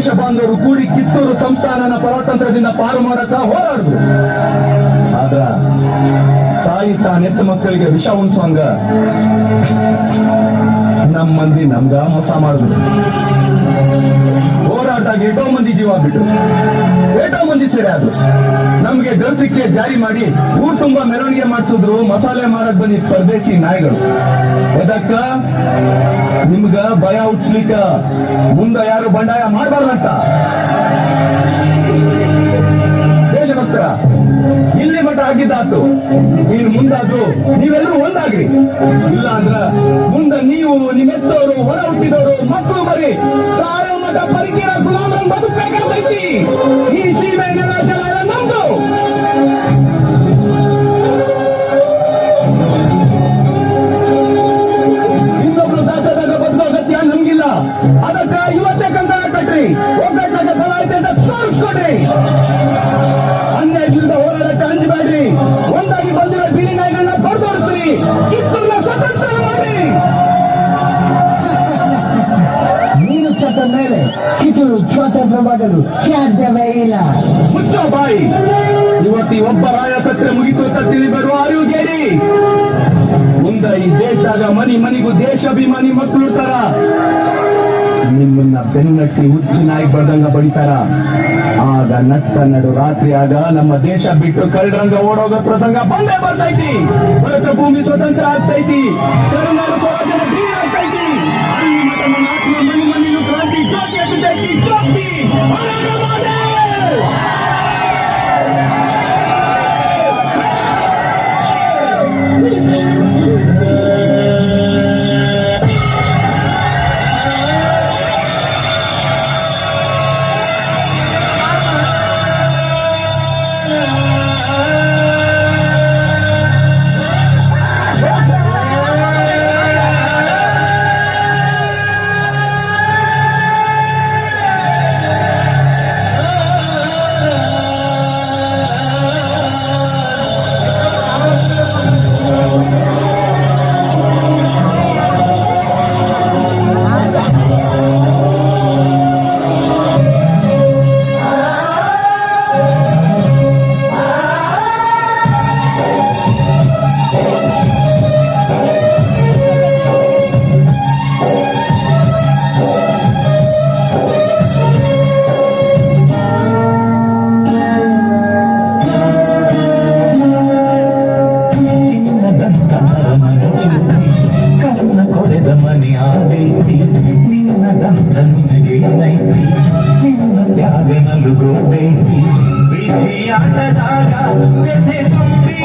ದೇಶ ಬಾಂಧವರು ಕೂಡಿ ಕಿತ್ತೂರು ಸಂಸ್ಥಾನನ ಪರತಂತ್ರದಿಂದ ಪಾರು ಮಾಡಕ ಹೋರಾಡುದು ಆದ್ರ ತಾಯಿ ತಾನೆತ್ತ ಮಕ್ಕಳಿಗೆ ವಿಷ ಉಣ್ಸೋಂಗ ನಮ್ಮ ಮಂದಿ ನಮ್ಗ ಮೋಸ ಮಾಡಿದ್ರು ಹೋರಾಟ ಎಷ್ಟೋ ಮಂದಿ ಜೀವ ಬಿಟ್ಟು ಎಷ್ಟೋ ಮಂದಿ ಸೆರೆ ಅದು ನಮ್ಗೆ ಗೃಹ ಶಿಕ್ಷೆ ಜಾರಿ ಮಾಡಿ ಊರ್ ತುಂಬಾ ಮೆರವಣಿಗೆ ಮಾಡಿಸಿದ್ರು, ಮಸಾಲೆ ಮಾರಕ್ ಬಂದಿ ಪರದೇಶಿ ನಾಯಿಗಳು. ಅದಕ್ಕ ನಿಮ್ಗ ಭಯ ಉಚ್ಲಿಕ್ಕ ಮುಂದ ಯಾರು ಬಂಡಾಯ ಮಾಡಬಾರ್ದಂತ? ದೇಶಭಕ್ತರ ಇಲ್ಲಿ ಮಠ ಆಗಿದ್ದಾತು ನೀನು ಮುಂದಾದ್ರು, ನೀವೆಲ್ಲರೂ ಒಂದಾಗ್ರಿ. ಇಲ್ಲ ಅಂದ್ರ ಮುಂದ ನೀವು, ನಿಮ್ಮೆತ್ತವರು, ಹೊರ ಹುಟ್ಟಿದವರು, ಮಕ್ಕಳು ಬರೀ ಸಾರ ಮಠ ಪರಿಕೀರ ಗುಲಾಮನ್ ಬದುಕಬೇಕಾಗ್ತೈತಿ ಅದಕ್ಕ ಯುವತೆ ಕಂಕಣ ಕಟ್ರಿ. ಒಗ್ಗಟ್ಟಾಗ ಬಲ ಐತೆ ಅಂತ ತೋರಿಸ್ಕೊಡ್ರಿ. ಅನ್ಯಾಯದಿಂದ ಹೋರಾಟಕ್ಕೆ ಅಂಜಬೇಡ್ರಿ. ಒಂದಾಗಿ ಬಂದಿರೋ ಬೀದಿ ನಾಯಿಗಳನ್ನ ಕೊಡ್ತೋರಿಸ್ರಿ ಕಿತ್ತೂರ್ನ ಸ್ವತಂತ್ರ ಮಾಡಿ ನೀನು ಸತ್ತ ಮೇಲೆ ಕಿತ್ತೂರು ಸ್ವಾತಂತ್ರ್ಯ ಮಾಡಲು ಸಾಧ್ಯವೇ ಇಲ್ಲ. ಮುಚ್ಚೋ ಬಾಯಿ. ಇವತ್ತು ಒಬ್ಬ ರಾಯ ಸತ್ರೆ ಮುಗಿತು ಅಂತ ತಿಳಿಬೇಡುವ ಅರಿವು ಕೇಳಿ ಮುಂದ ಈ ದೇಶದ ಮನಿ ಮನಿಗೂ ದೇಶಾಭಿಮಾನಿ ಮಕ್ಕಳು ತರ. ಬೆನ್ನಟ್ಟಿ ಹುಚ್ಚು ನಾಯಿ ಬಡ್ದಂಗ ಬಡಿತಾರ. ಆಗ ನಟ್ಟ ನಡು ರಾತ್ರಿ ಆಗ ನಮ್ಮ ದೇಶ ಬಿಟ್ಟು ಕಳ್ಳರಂಗ ಓಡೋಗ ಪ್ರಸಂಗ ಬಂದೇ ಬರ್ತೈತಿ ಭೂಮಿ ಸ್ವತಂತ್ರ ಆಗ್ತೈತಿ. ಕರುನಾಡು ಕೊರೆದ ಮನೆ ಆದೈತಿ ನಿನ್ನದಂತ ನಿನಗೆ ಏನೈತಿ ನಿನ್ನ ತ್ಯಾಗ ನಲುಗೋದೈತಿ ವಿಧಿಯಾಟದಾಗ ವ್ಯಥೆ ತುಂಬಿ